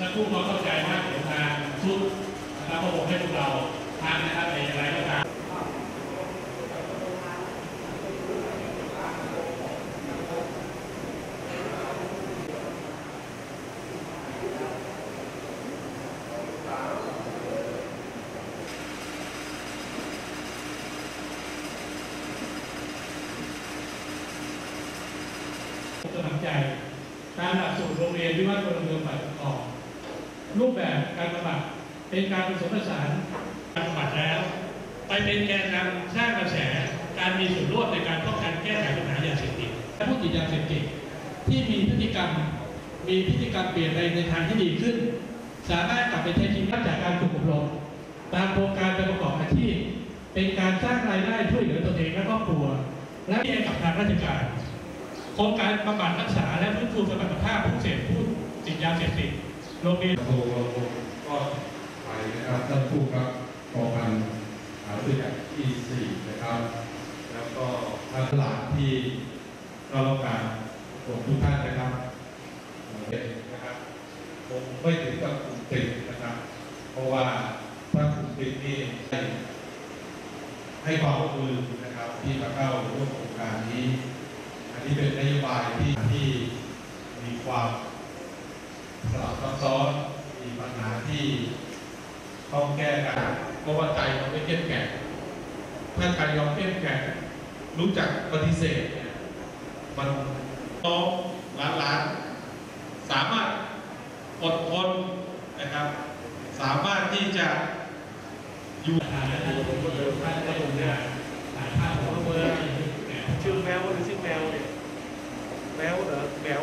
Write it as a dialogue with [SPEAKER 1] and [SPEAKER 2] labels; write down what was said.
[SPEAKER 1] ถ้าทุกเราเข้าใจว่าเดี๋ยวทางชุดนะครับก็คงให้พวกเราทานนะครับในอะไรก็ตามสมัครใจ ตามหลักสูตรโรงเรียนวิวัฒน์พลเมืองฝ่ายปกครอง รูปแบบการบำบัดเป็นการผสมผสานการบำบัดแล้ว ไปเป็นแกนนำสร้างกระแสการมีส่วนร่วมในการป้องกันแก้ไขปัญหายาเสพติดและผู้ติดยาเสพติดที่มีพฤติกรรมมีพฤติกรรมเปลี่ยนไปในทางที่ดีขึ้น สามารถกลับไปใช้ชีวิตจากการฝึกอบรมตามโครงการไปประกอบอาชีพเป็นการสร้างรายได้ช่วยเหลือตนเองและครอบครัว และเรียนกับทางราชการโครงการบำบัดรักษาและฟื้นฟูสมรรถภาพผู้เสพผู้ติดยาเสพติด โรงเรียน
[SPEAKER 2] โทรก็ไปนะครับท่านผู้ครับกองพันหาตัวอย่างที่สี่นะครับ แล้วก็ท่านหลานที่เราต้องการผมทุกท่านนะครับเด็กนะครับผมไม่ถึงกับกลุ่มติดนะครับ เพราะว่าถ้ากลุ่มติดนี่ให้ความร่วมมือนะครับที่มาเข้าร่วมโครงการนี้ อันนี้เป็นนโยบายที่ที่มีความ ซ้อนมีปัญหาที่ต้องแก้กันเพราะว่าใจเราไม่เข้มแข็งถ้าใจเราเข้มแข็งรู้จักปฏิเสธเนี่ยมันน้องหลานหลานสามารถอดทนนะครับ สามารถที่จะอยู่
[SPEAKER 1] ทางและทางโรงเรียนท่านได้ลงนามถ่ายภาพของเมือง
[SPEAKER 3] ชื่อแมวหรือชื่อแมวเนี่ยแมวเหรอแมว